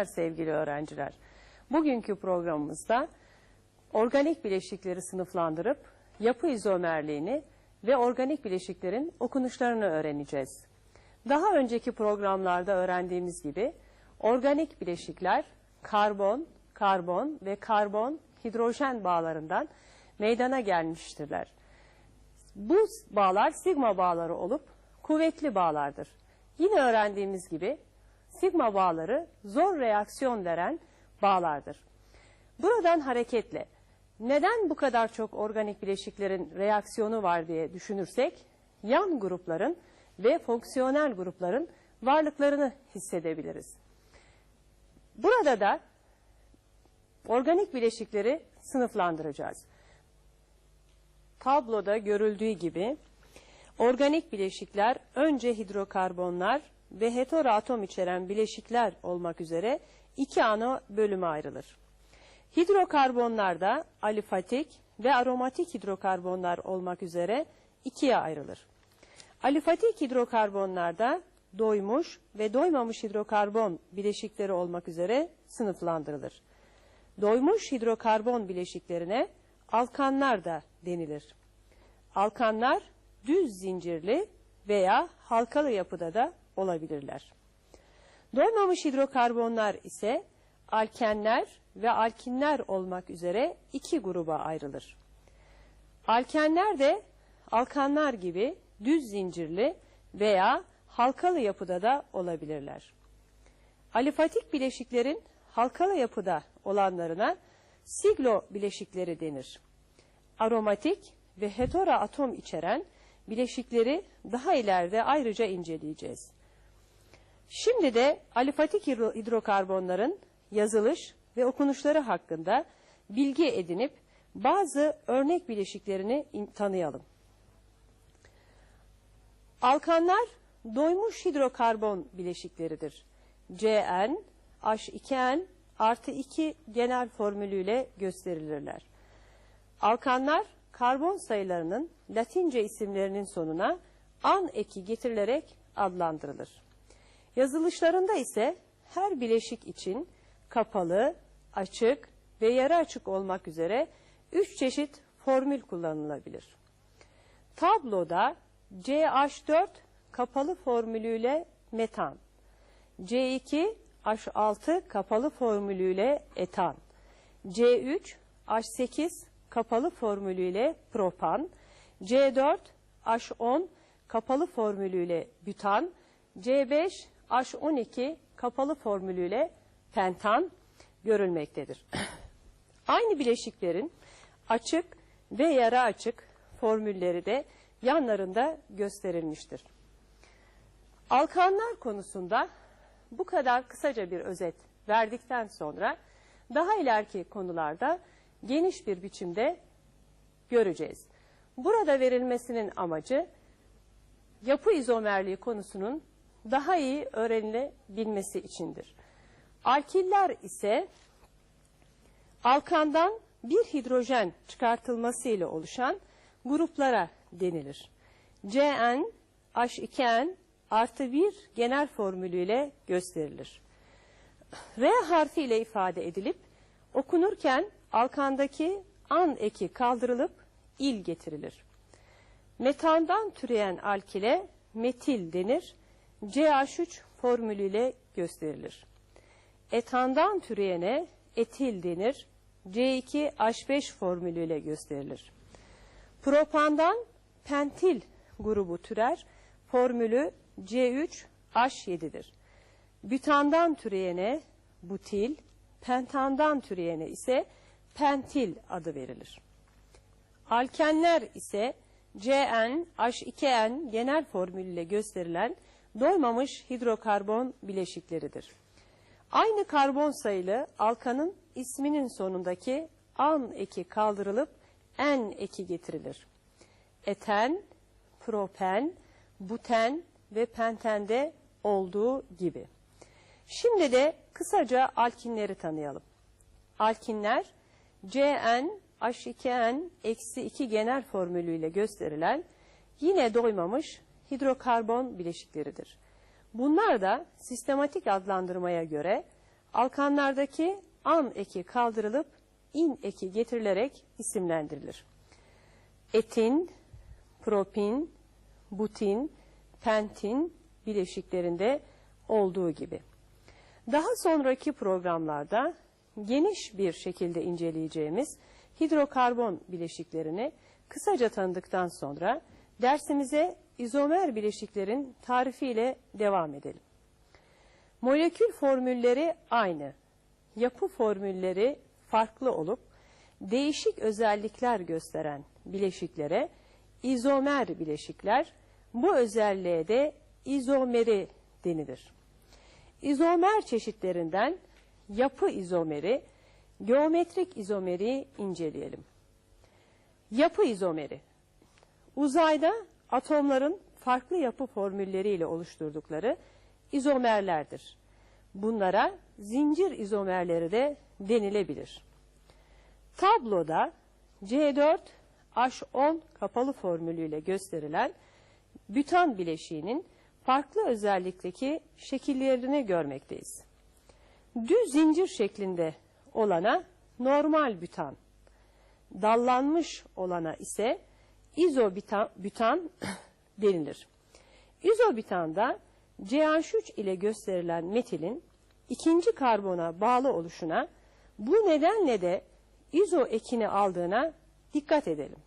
Günler sevgili öğrenciler. Bugünkü programımızda organik bileşikleri sınıflandırıp yapı izomerliğini ve organik bileşiklerin okunuşlarını öğreneceğiz. Daha önceki programlarda öğrendiğimiz gibi organik bileşikler karbon, karbon ve karbon hidrojen bağlarından meydana gelmiştirler. Bu bağlar sigma bağları olup kuvvetli bağlardır. Yine öğrendiğimiz gibi sigma bağları zor reaksiyon veren bağlardır. Buradan hareketle neden bu kadar çok organik bileşiklerin reaksiyonu var diye düşünürsek yan grupların ve fonksiyonel grupların varlıklarını hissedebiliriz. Burada da organik bileşikleri sınıflandıracağız. Tabloda görüldüğü gibi organik bileşikler önce hidrokarbonlar ve heteroatom içeren bileşikler olmak üzere iki ana bölüme ayrılır. Hidrokarbonlarda alifatik ve aromatik hidrokarbonlar olmak üzere ikiye ayrılır. Alifatik hidrokarbonlarda doymuş ve doymamış hidrokarbon bileşikleri olmak üzere sınıflandırılır. Doymuş hidrokarbon bileşiklerine alkanlar da denilir. Alkanlar düz zincirli veya halkalı yapıda da olabilirler. Doymamış hidrokarbonlar ise alkenler ve alkinler olmak üzere iki gruba ayrılır. Alkenler de alkanlar gibi düz zincirli veya halkalı yapıda da olabilirler. Alifatik bileşiklerin halkalı yapıda olanlarına siglo bileşikleri denir. Aromatik ve heteroatom içeren bileşikleri daha ileride ayrıca inceleyeceğiz. Şimdi de alifatik hidrokarbonların yazılış ve okunuşları hakkında bilgi edinip bazı örnek bileşiklerini tanıyalım. Alkanlar doymuş hidrokarbon bileşikleridir. CN, H2N artı 2 genel formülüyle gösterilirler. Alkanlar karbon sayılarının latince isimlerinin sonuna an eki getirilerek adlandırılır. Yazılışlarında ise her bileşik için kapalı, açık ve yarı açık olmak üzere üç çeşit formül kullanılabilir. Tabloda CH4 kapalı formülüyle metan, C2 H6 kapalı formülüyle etan, C3 H8 kapalı formülüyle propan, C4 H10 kapalı formülüyle bütan, C5 H12 kapalı formülüyle pentan görülmektedir. Aynı bileşiklerin açık ve yarı açık formülleri de yanlarında gösterilmiştir. Alkanlar konusunda bu kadar kısaca bir özet verdikten sonra daha ileriki konularda geniş bir biçimde göreceğiz. Burada verilmesinin amacı yapı izomerliği konusunun daha iyi öğrenilebilmesi içindir. Alkiller ise alkandan bir hidrojen çıkartılması ile oluşan gruplara denilir. CN, H2N artı bir genel formülüyle gösterilir. R harfi ile ifade edilip okunurken alkandaki an eki kaldırılıp il getirilir. Metandan türeyen alkile metil denir. CH3 formülüyle gösterilir. Etandan türeyene etil denir. C2H5 formülüyle gösterilir. Propandan pentil grubu türer. Formülü C3H7'dir. Bütandan türeyene butil, pentandan türeyene ise pentil adı verilir. Alkenler ise CN, H2N genel formülüyle gösterilen doymamış hidrokarbon bileşikleridir. Aynı karbon sayılı alkanın isminin sonundaki an eki kaldırılıp en eki getirilir. Eten, propen, buten ve pentende olduğu gibi. Şimdi de kısaca alkinleri tanıyalım. Alkinler CN H2N eksi 2 genel formülüyle gösterilen yine doymamış hidrokarbon bileşikleridir. Bunlar da sistematik adlandırmaya göre alkanlardaki an eki kaldırılıp in eki getirilerek isimlendirilir. Etin, propin, butin, pentin bileşiklerinde olduğu gibi. Daha sonraki programlarda geniş bir şekilde inceleyeceğimiz hidrokarbon bileşiklerini kısaca tanıdıktan sonra dersimize izomer bileşiklerin tarifiyle devam edelim. Molekül formülleri aynı, yapı formülleri farklı olup değişik özellikler gösteren bileşiklere izomer bileşikler, bu özelliğe de izomeri denilir. İzomer çeşitlerinden yapı izomeri, geometrik izomeri inceleyelim. Yapı izomeri, uzayda atomların farklı yapı formülleriyle oluşturdukları izomerlerdir. Bunlara zincir izomerleri de denilebilir. Tabloda C4H10 kapalı formülüyle gösterilen bütan bileşiğinin farklı özellikteki şekillerini görmekteyiz. Düz zincir şeklinde olana normal bütan, dallanmış olana ise izobütan denilir. İzobütanda CH3 ile gösterilen metilin ikinci karbona bağlı oluşuna bu nedenle de izo ekini aldığına dikkat edelim.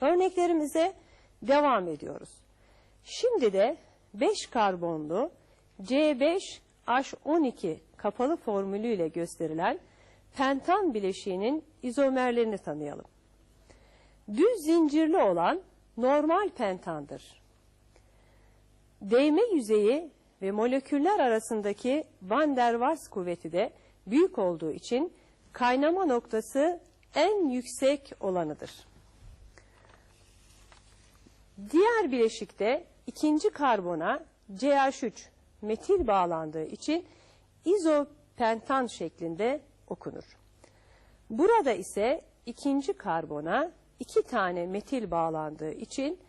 Örneklerimize devam ediyoruz. Şimdi de 5 karbonlu C5H12 kapalı formülüyle gösterilen pentan bileşiğinin izomerlerini tanıyalım. Düz zincirli olan normal pentandır. Değme yüzeyi ve moleküller arasındaki van der Waals kuvveti de büyük olduğu için kaynama noktası en yüksek olanıdır. Diğer bileşikte ikinci karbona CH3 metil bağlandığı için izopentan şeklinde okunur. Burada ise ikinci karbona iki tane metil bağlandığı için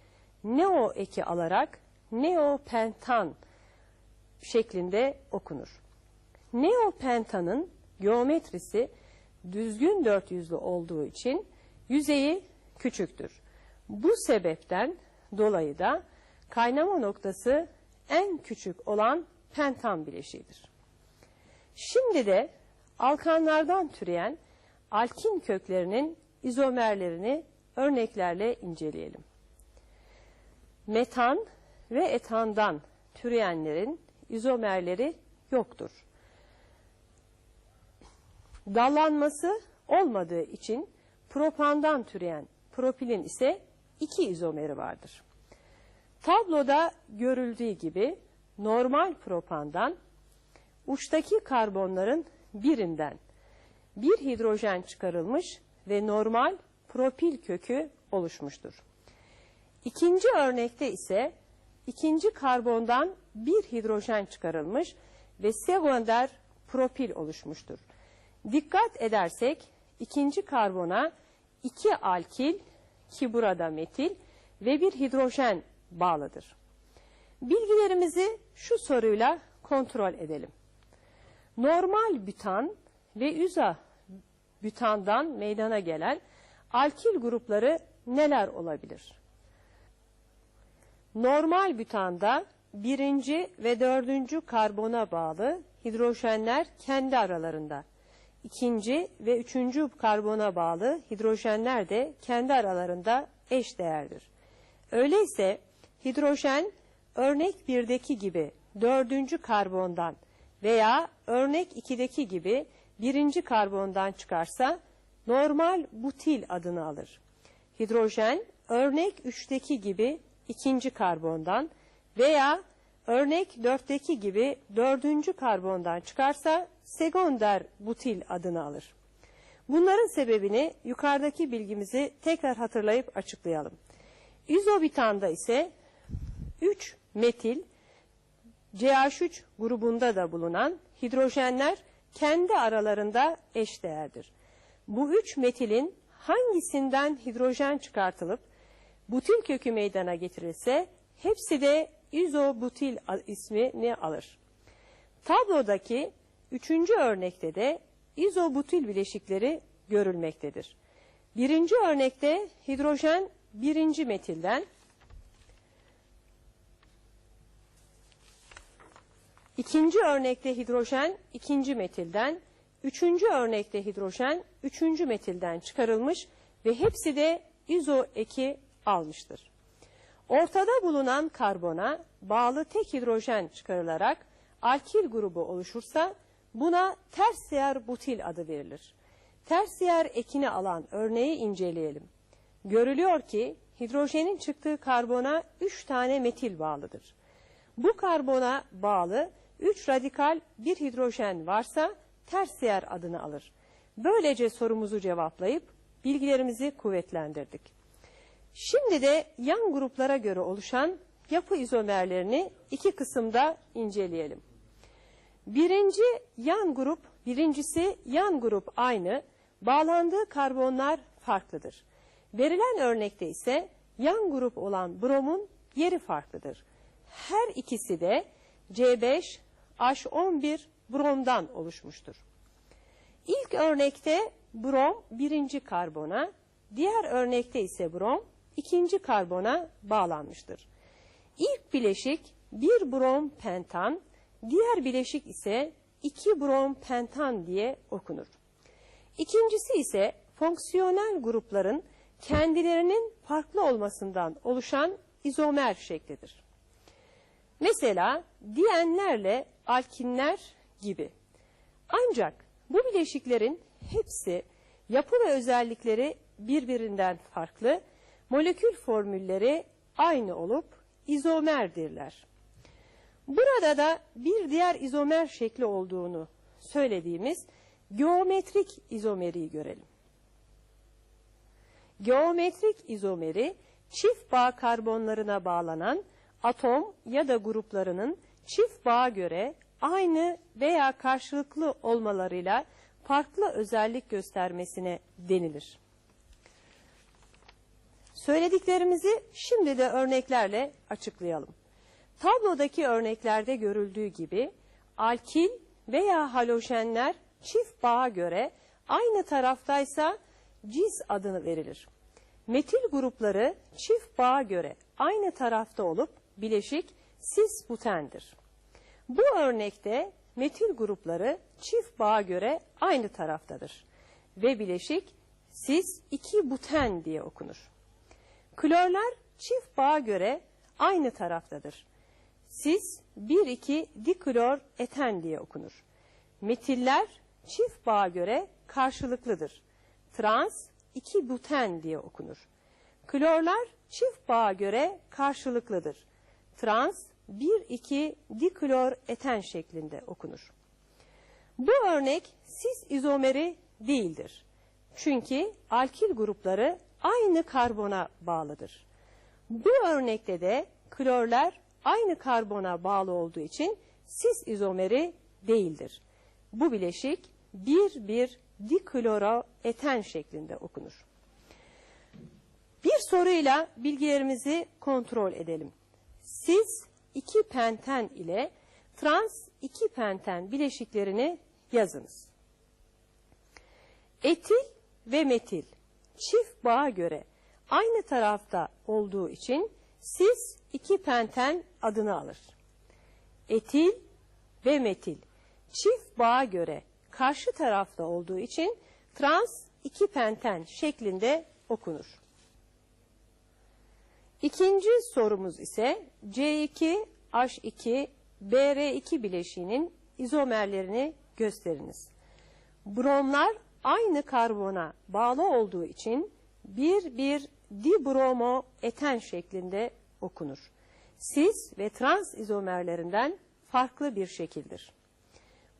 neo eki alarak neopentan şeklinde okunur. Neopentanın geometrisi düzgün dört yüzlü olduğu için yüzeyi küçüktür. Bu sebepten dolayı da kaynama noktası en küçük olan pentan bileşiğidir. Şimdi de alkanlardan türeyen alkin köklerinin izomerlerini örneklerle inceleyelim. Metan ve etandan türeyenlerin izomerleri yoktur. Dallanması olmadığı için propandan türeyen propilin ise iki izomeri vardır. Tabloda görüldüğü gibi normal propandan uçtaki karbonların birinden bir hidrojen çıkarılmış ve normal propil kökü oluşmuştur. İkinci örnekte ise ikinci karbondan bir hidrojen çıkarılmış ve sekonder propil oluşmuştur. Dikkat edersek ikinci karbona iki alkil ki burada metil ve bir hidrojen bağlıdır. Bilgilerimizi şu soruyla kontrol edelim. Normal bütan ve üza bütandan meydana gelen alkil grupları neler olabilir? Normal bütanda birinci ve dördüncü karbona bağlı hidrojenler kendi aralarında. ikinci ve üçüncü karbona bağlı hidrojenler de kendi aralarında eş değerdir. Öyleyse hidrojen örnek 1'deki gibi dördüncü karbondan veya örnek 2'deki gibi birinci karbondan çıkarsa normal butil adını alır. Hidrojen örnek 3'teki gibi ikinci karbondan veya örnek 4'teki gibi dördüncü karbondan çıkarsa sekonder butil adını alır. Bunların sebebini yukarıdaki bilgimizi tekrar hatırlayıp açıklayalım. İzobitanda ise 3 metil CH3 grubunda da bulunan hidrojenler kendi aralarında eşdeğerdir. Bu üç metilin hangisinden hidrojen çıkartılıp butil kökü meydana getirilse hepsi de izobutil ismini alır. Tablodaki üçüncü örnekte de izobutil bileşikleri görülmektedir. Birinci örnekte hidrojen birinci metilden, ikinci örnekte hidrojen ikinci metilden, üçüncü örnekte hidrojen üçüncü metilden çıkarılmış ve hepsi de izo eki almıştır. Ortada bulunan karbona bağlı tek hidrojen çıkarılarak alkil grubu oluşursa buna tersiyer butil adı verilir. Tersiyer ekini alan örneği inceleyelim. Görülüyor ki hidrojenin çıktığı karbona 3 tane metil bağlıdır. Bu karbona bağlı 3 radikal bir hidrojen varsa tersiyer adını alır. Böylece sorumuzu cevaplayıp bilgilerimizi kuvvetlendirdik. Şimdi de yan gruplara göre oluşan yapı izomerlerini iki kısımda inceleyelim. Birinci yan grup, birincisi yan grup aynı, bağlandığı karbonlar farklıdır. Verilen örnekte ise yan grup olan bromun yeri farklıdır. Her ikisi de C5, H11 bromdan oluşmuştur. İlk örnekte brom birinci karbona, diğer örnekte ise brom ikinci karbona bağlanmıştır. İlk bileşik bir brom pentan, diğer bileşik ise iki brom pentan diye okunur. İkincisi ise fonksiyonel grupların kendilerinin farklı olmasından oluşan izomer şeklidir. Mesela diyenlerle alkinler gibi. Ancak bu bileşiklerin hepsi yapı ve özellikleri birbirinden farklı, molekül formülleri aynı olup izomerdirler. Burada da bir diğer izomer şekli olduğunu söylediğimiz geometrik izomeriyi görelim. Geometrik izomeri çift bağ karbonlarına bağlanan atom ya da gruplarının çift bağa göre aynı veya karşılıklı olmalarıyla farklı özellik göstermesine denilir. Söylediklerimizi şimdi de örneklerle açıklayalım. Tablodaki örneklerde görüldüğü gibi alkil veya halojenler çift bağa göre aynı taraftaysa cis adını verilir. Metil grupları çift bağa göre aynı tarafta olup bileşik cis butendir. Bu örnekte metil grupları çift bağa göre aynı taraftadır ve bileşik cis 2 buten diye okunur. Klorlar çift bağa göre aynı taraftadır. Cis 1-2 diklor eten diye okunur. Metiller çift bağa göre karşılıklıdır. Trans 2 buten diye okunur. Klorlar çift bağa göre karşılıklıdır. Trans 1-2 diklor eten şeklinde okunur. Bu örnek cis izomeri değildir. Çünkü alkil grupları aynı karbona bağlıdır. Bu örnekte de klorlar aynı karbona bağlı olduğu için cis izomeri değildir. Bu bileşik bir bir dikloroeten şeklinde okunur. Bir soruyla bilgilerimizi kontrol edelim. Siz 2 penten ile trans 2 penten bileşiklerini yazınız. Etil ve metil çift bağa göre aynı tarafta olduğu için siz 2 penten adını alır. Etil ve metil çift bağa göre karşı tarafta olduğu için trans 2 penten şeklinde okunur. İkinci sorumuz ise C2, H2, BR2 bileşiğinin izomerlerini gösteriniz. Bromlar aynı karbona bağlı olduğu için bir bir dibromo şeklinde okunur. Cis ve trans izomerlerinden farklı bir şekildir.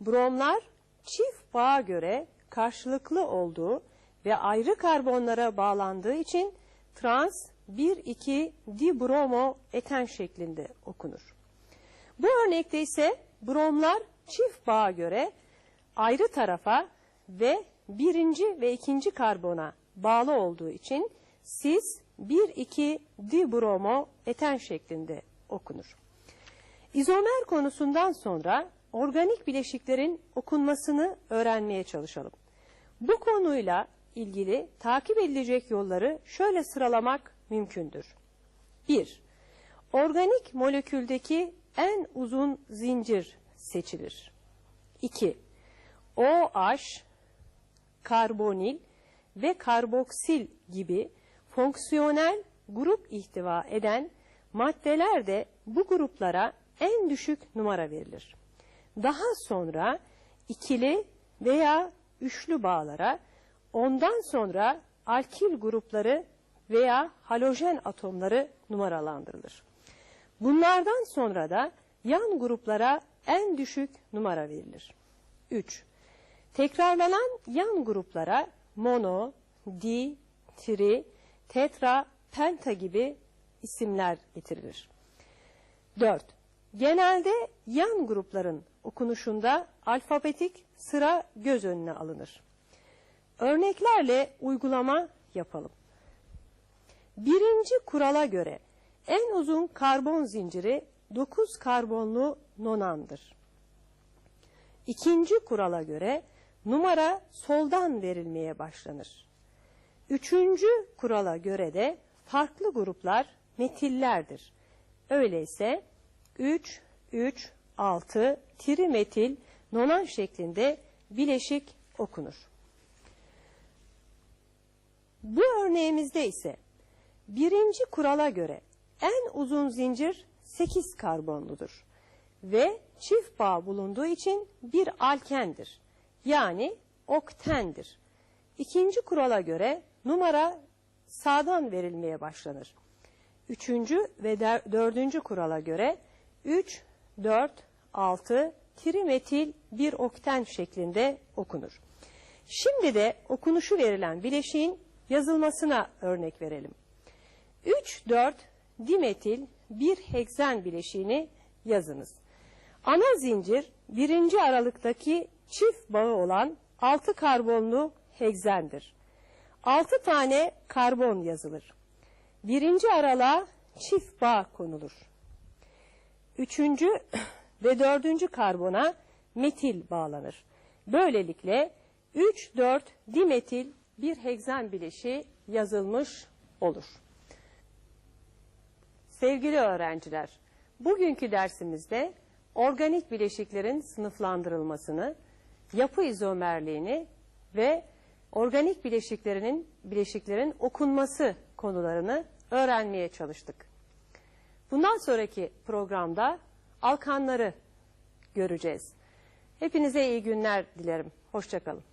Bromlar çift bağa göre karşılıklı olduğu ve ayrı karbonlara bağlandığı için trans 1-2 dibromo eten şeklinde okunur. Bu örnekte ise bromlar çift bağa göre ayrı tarafa ve birinci ve ikinci karbona bağlı olduğu için cis 1-2 dibromo eten şeklinde okunur. İzomer konusundan sonra organik bileşiklerin okunmasını öğrenmeye çalışalım. Bu konuyla ilgili takip edilecek yolları şöyle sıralamak mümkündür. 1. Organik moleküldeki en uzun zincir seçilir. 2. OH, karbonil ve karboksil gibi fonksiyonel grup ihtiva eden maddeler de bu gruplara en düşük numara verilir. Daha sonra ikili veya üçlü bağlara, ondan sonra alkil grupları veya halojen atomları numaralandırılır. Bunlardan sonra da yan gruplara en düşük numara verilir. 3. Tekrarlanan yan gruplara mono, di, tri, tetra, penta gibi isimler getirilir. 4. Genelde yan grupların okunuşunda alfabetik sıra göz önüne alınır. Örneklerle uygulama yapalım. Birinci kurala göre en uzun karbon zinciri 9 karbonlu nonandır. İkinci kurala göre numara soldan verilmeye başlanır. Üçüncü kurala göre de farklı gruplar metillerdir. Öyleyse 3, 3, 6 trimetil nonan şeklinde bileşik okunur. Bu örneğimizde ise birinci kurala göre en uzun zincir 8 karbonludur ve çift bağ bulunduğu için bir alkendir. Yani oktendir. İkinci kurala göre numara sağdan verilmeye başlanır. Üçüncü ve dördüncü kurala göre 3, 4, 6 trimetil bir okten şeklinde okunur. Şimdi de okunuşu verilen bileşiğin yazılmasına örnek verelim. 3-4 dimetil bir heksen bileşiğini yazınız. Ana zincir birinci aralıktaki çift bağı olan 6 karbonlu heksendir. 6 tane karbon yazılır. Birinci aralığa çift bağ konulur. Üçüncü ve dördüncü karbona metil bağlanır. Böylelikle 3-4 dimetil bir heksen bileşiği yazılmış olur. Sevgili öğrenciler, bugünkü dersimizde organik bileşiklerin sınıflandırılmasını, yapı izomerliğini ve organik bileşiklerinin bileşiklerin okunması konularını öğrenmeye çalıştık. Bundan sonraki programda alkanları göreceğiz. Hepinize iyi günler dilerim. Hoşçakalın.